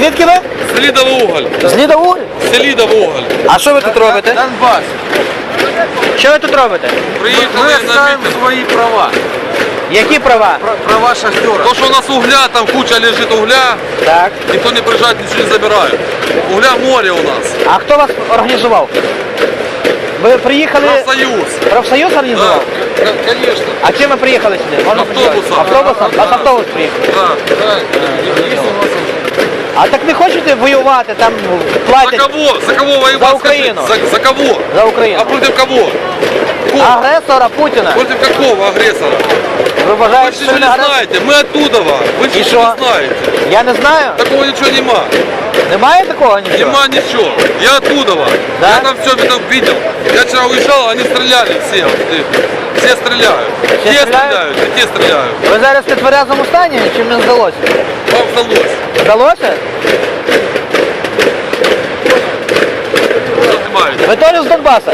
Звідки ви? Селідовуголь. З Лідову? Селідовуголь. А що ви тут робите? Донбасс. Що ви тут робите? Приїхали Мы на мітинг. свои права. Які права? Права шахтера. То, що у нас угля, там куча лежить угля, Так. ніхто не приїжджає, нічого не забирає. Угля море у нас. А хто вас організував? Ви приїхали... Профсоюз. Профсоюз організував? конечно. А чим ви приїхали сюди? Можна Автобусом. почитати? Автобусом? Ваш автобус приїхав. Да, да. А так не хочете воювати, там За платять кого? За кого воевать? За Украину. скажите? За, за кого? за Україну. А против кого? Кого? Агресора Путіна. Против какого агрессора? Ви Вы вважаєте, же що він не агресор? знаете, мы оттуда. Вы И же шо? не знаете. Я не знаю. Такого ничего нема. Немає такого нічого? Нема ничего. Я оттуда. Да? Я там все видел, видел. Я вчера уезжал, они стреляли все. вот эти. Все стреляют. Все те стреляют? стреляют, и те стреляют. Ви зараз в тверезому стані, чи не здалося? Вам вдалось. Здалося? Что снимаете? Ви теж з Донбаса?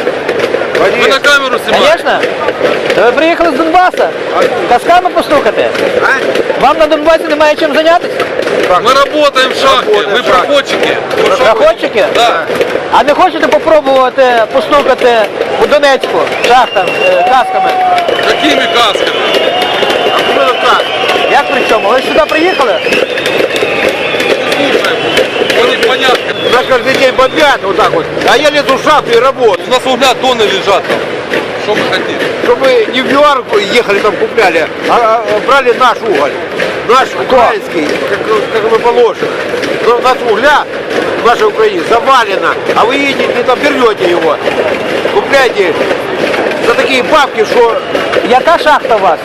Вы на камеру снимаете? Звісно. Та ви приїхали з Донбаса. Казками постукати. Вам на Донбасі немає чим зайнятися? Мы работаем в шахте, мы проходчики. Мы в шахте. Проходчики? Да. А не хочете попробувати постукати у Донецьку шахтам, е, касками? Какими касками? Як при Чому? Ви сюди приїхали? Нас каждый день бомбят вот так вот. А я лезу в шахту и работаю. У нас угля тонны лежат там. Что мы хотим? Чтобы не в ЮАР ехали там купляли, а а, брали наш уголь. Наш украинский, как, как бы положено. Но у нас угля в нашей Украине завалено, а вы едете там берете его. Купляете за такие бабки, что Яка шахта у вас?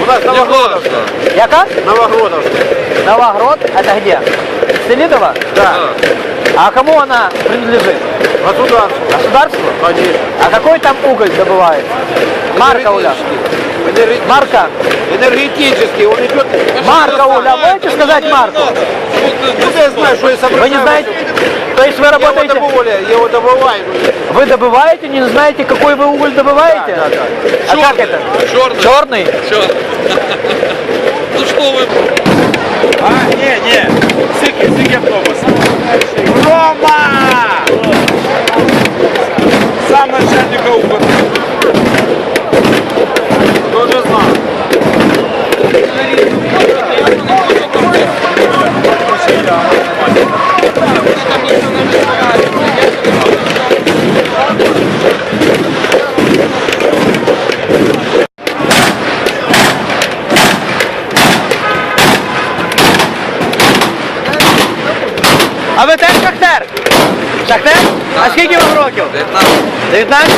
у нас Новогродовская. Яка? Новогродовская. Новогрод? Это где? Селидово? Да. А кому она принадлежит? Государство. Государству? Конечно. А какой там уголь добывает? Марка уля. Энергетический. Марка. Энергетический. Он идет. Марка уля. Можете сказать марку? Ну, я знаю, что я собираю. Вы не знаете? То есть вы Я его работаете, добываю, я его добываю. вы добываете, не знаете, какой вы уголь добываете? Да, да, да. А как это? Черный. Черный? Черный. Ну что вы, А, ні, ні. Сики, сики автобус. Рома! Сам начальника УПТ. Тоже знаю. А ви теж шахтер? Шахтер? А скільки вам років? 19. 19?